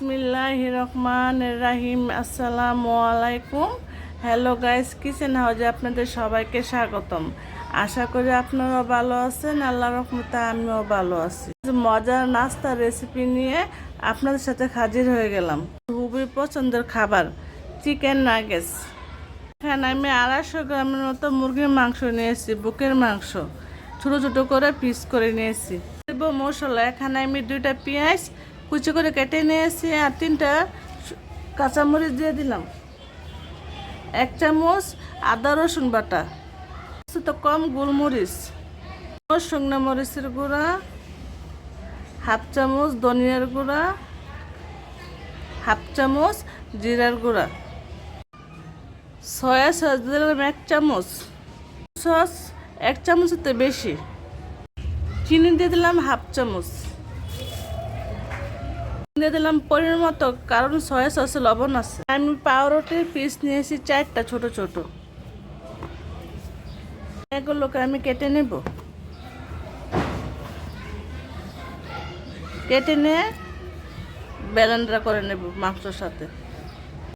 বিসমিল্লাহ রহমান রাহিম, আসসালামু আলাইকুম। হ্যালো গাইস কিচেন হাউজে আপনাদের সবাইকে স্বাগতম। আশা করি আপনারা ভালো আছেন আল্লাহ রহমতে আমিও ভালো আছি। মজার নাস্তা রেসিপি নিয়ে আপনাদের সাথে হাজির হয়ে গেলাম। খুবই পছন্দের খাবার চিকেন নাগেটস এখানে আমি আড়াইশো গ্রামের মতো মুরগির মাংস নিয়েছি, বুকের মাংস। ছোটো ছোটো করে পিস করে নিয়েছি। মশলা, এখানে আমি দুইটা পেঁয়াজ কুচি করে কেটে নিয়ে এসে আর তিনটা কাঁচামরিচ দিয়ে দিলাম। এক চামচ আদা রসুন বাটা তো কম গোলমরিচ শুকনো মরিচের গুঁড়া, হাফ চামচ ধনিয়ার গুঁড়া, হাফ চামচ জিরার গুঁড়া, সয়া সস দিলাম এক চামচ সস এক চামচের বেশি, চিনি দিয়ে দিলাম হাফ চামচ। দিলাম পরিমাণ মতো, কারণ সয়া সসে লবণ আছে। আমি পাউরুটির পিস নিয়েছি চারটা ছোট ছোট। এগুলোকে আমি কেটে নেব। কেটে নিয়ে ব্যালেন্ডার করে নেব মাংসর সাথে।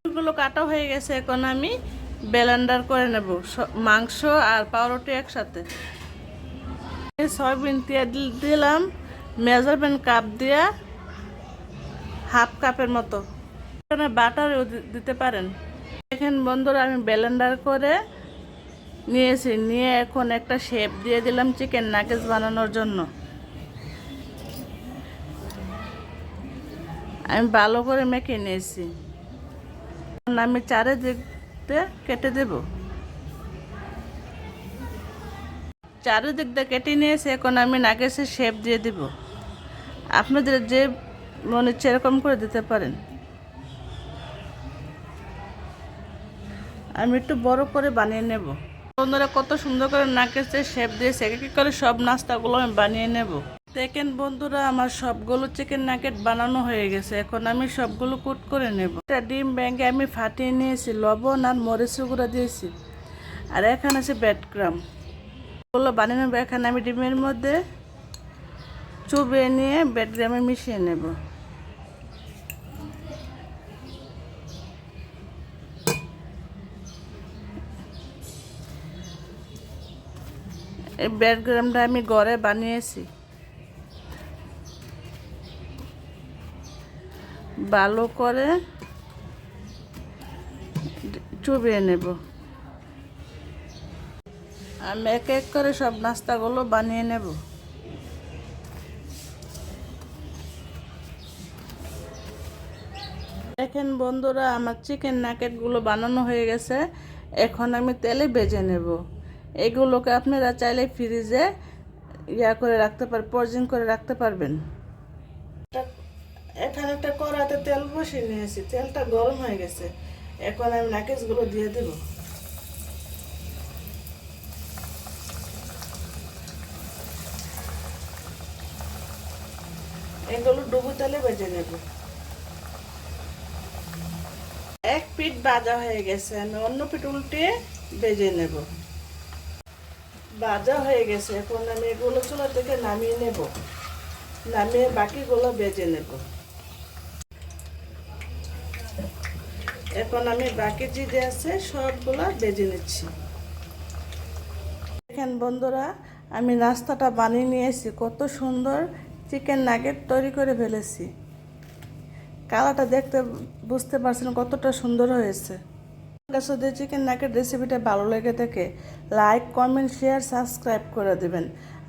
এগুলো কাটা হয়ে গেছে, এখন আমি ব্যালেন্ডার করে নেব মাংস আর পাউরুটি একসাথে। সয়াবিন তেল দিলাম মেজারমেন্ট কাপ দিয়া হাফ কাপের মতো। এখানে বাটারও দিতে পারেন। এখানে বন্ধুরা, আমি ব্যালেন্ডার করে নিয়েছি। নিয়ে এখন একটা শেপ দিয়ে দিলাম চিকেন নাগেটস বানানোর জন্য। আমি ভালো করে মেখে নিয়েছি। আমি চারিদিকতে কেটে দেব। দিয়ে কেটে নিয়েছি, এখন আমি নাগেটসের শেপ দিয়ে দিব। আপনাদের যে মনে হচ্ছে এরকম করে দিতে পারেন। আমি একটু বড় করে বানিয়ে নেব। বন্ধুরা, কত সুন্দর করে নাকেসের শেপ দিয়েছে। এক করে সব নাস্তাগুলো আমি বানিয়ে নেব। দেখেন বন্ধুরা, আমার সবগুলো চিকেন নাকেট বানানো হয়ে গেছে। এখন আমি সবগুলো কুট করে নেব। একটা ডিম ব্যাঙ্গে আমি ফাটিয়ে নিয়েছি, লবণ আর মরিচের গুঁড়া দিয়েছি। আর এখানে আছে ব্যাডগ্রাম ওগুলো বানিয়ে নেব। এখানে আমি ডিমের মধ্যে চুবিয়ে নিয়ে ব্যাডগ্রামে মিশিয়ে নেব। এই ব্যাডগ্রামটা আমি ঘরে বানিয়েছি। ভালো করে চুবিয়ে নেব। আমি এক এক করে সব নাস্তাগুলো বানিয়ে নেব। দেখেন বন্ধুরা, আমার চিকেন নাকেটগুলো বানানো হয়ে গেছে। এখন আমি তেলে ভেজে নেব। এগুলোকে আপনারা চাইলে ফ্রিজে ইয়া করে রাখতে পার, পর্জিং করে রাখতে পারবেন। এখানে একটা কড়াতে তেল বসিয়ে নিয়েছি, তেলটা গরম হয়ে গেছে। এখন আমি নাকেটসগুলো দিয়ে দেব। এগুলো ডুবো তেলে ভেজে নেব। এক পিঠ বাজা হয়ে গেছে, আমি অন্য পিঠ উল্টে ভেজে নেব। ভাজা হয়ে গেছে। এখন আমি এগুলো চুলা থেকে নামিয়ে নেব। নামিয়ে বাকিগুলো বেজে নেব। এখন আমি বাকি যে আছে সবগুলো বেজে নিচ্ছি। দেখেন বন্ধুরা, আমি নাস্তাটা বানিয়ে নিয়েছি কত সুন্দর চিকেন নাগেট তৈরি করে ফেলেছি। কালারটা দেখতে বুঝতে পারছেন কতটা সুন্দর হয়েছে। কাছে চিকেন নাকের রেসিপিটা ভালো লেগে থাকে লাইক কমেন্ট শেয়ার সাবস্ক্রাইব করে দেবেন।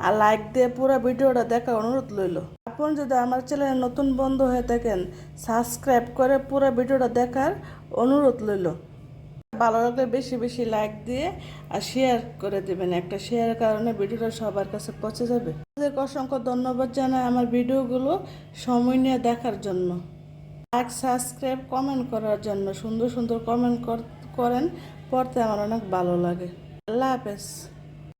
আর লাইক দিয়ে পুরো ভিডিওটা দেখার অনুরোধ রইল। আপনি যদি আমার চ্যানেলে নতুন বন্ধু হয়ে থাকেন সাবস্ক্রাইব করে পুরো ভিডিওটা দেখার অনুরোধ রইল। ভালো লাগলে বেশি বেশি লাইক দিয়ে আর শেয়ার করে দেবেন। একটা শেয়ারের কারণে ভিডিওটা সবার কাছে পৌঁছে যাবে। আপনাদেরকে অসংখ্য ধন্যবাদ জানাই আমার ভিডিওগুলো সময় নিয়ে দেখার জন্য। লাইক সাবস্ক্রাইব কমেন্ট করার জন্য, সুন্দর সুন্দর কমেন্ট করেন পড়তে আমার অনেক ভালো লাগে। আল্লাহ হাফেজ।